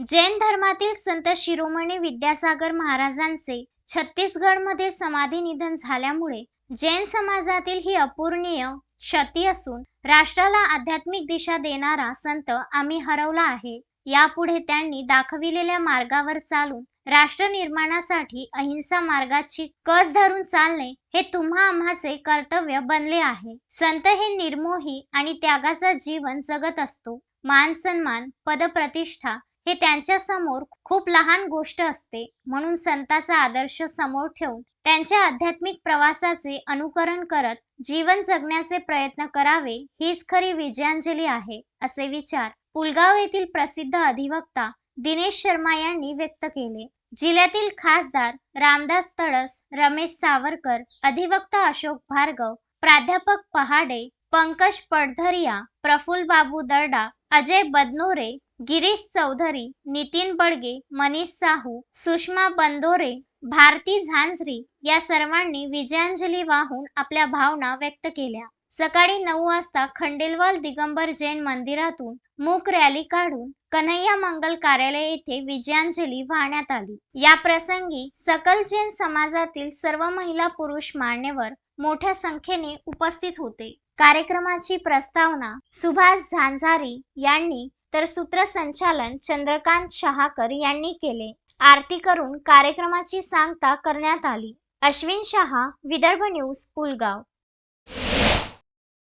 जैन धर्मातील संत शिरोमणी विद्यासागर महाराजांचे छत्तीसगडमध्ये समाधी निधन झाल्यामुळे जैन समाजातील ही अपूर्णीय क्षती असून राष्ट्राला आध्यात्मिक दिशा देणारा संत आम्ही हरवला आहे. यापुढे त्यांनी दाखविलेल्या मार्गावर चालून राष्ट्र निर्माणासाठी अहिंसा मार्गाची कस धरून चालणे हे तुम्हा आम्हाचे कर्तव्य बनले आहे. संत हे निर्मोही आणि त्यागाचा जीवन जगत असतो. मान सन्मान पदप्रतिष्ठा हे त्यांच्यासमोर खूप लहान गोष्ट असते. म्हणून संताचा आदर्श समोर ठेवून त्यांच्या आध्यात्मिक प्रवासाचे अनुकरण करत जीवन जगण्याचे प्रयत्न करावे हीच खरी विजयांजली आहे असे विचार पुलगाव येथील प्रसिद्ध अधिवक्ता दिनेश शर्मा यांनी व्यक्त केले. जिल्ह्यातील खासदार रामदास तडस रमेश सावरकर अधिवक्ता अशोक भार्गव प्राध्यापक पहाडे पंकज पडधरिया प्रफुल बाबू दर्डा अजय बदनोरे गिरीश चौधरी नितीन बडगे मनीष साहू सुषमा बंदोरे भारती झांझरी या सर्वांनी विजयांजली वाहून आपल्या भावना व्यक्त केल्या. सकाळी नऊ वाजता खंडेलवाल दिगंबर जैन मंदिरातून मूक रॅली काढून कन्हैया मंगल कार्यालय येथे विजयांजली वाहण्यात आली. या प्रसंगी सकल जैन समाजातील सर्व महिला पुरुष मान्यवर मोठ्या संख्येने उपस्थित होते. कार्यक्रमाची प्रस्तावना सुभाष झांझारी यांनी तर सूत्रसंचालन चंद्रकांत शहाकर यांनी केले. आरती करून कार्यक्रमाची सांगता करण्यात आली. अश्विन शहा विदर्भ न्यूज पुलगाव.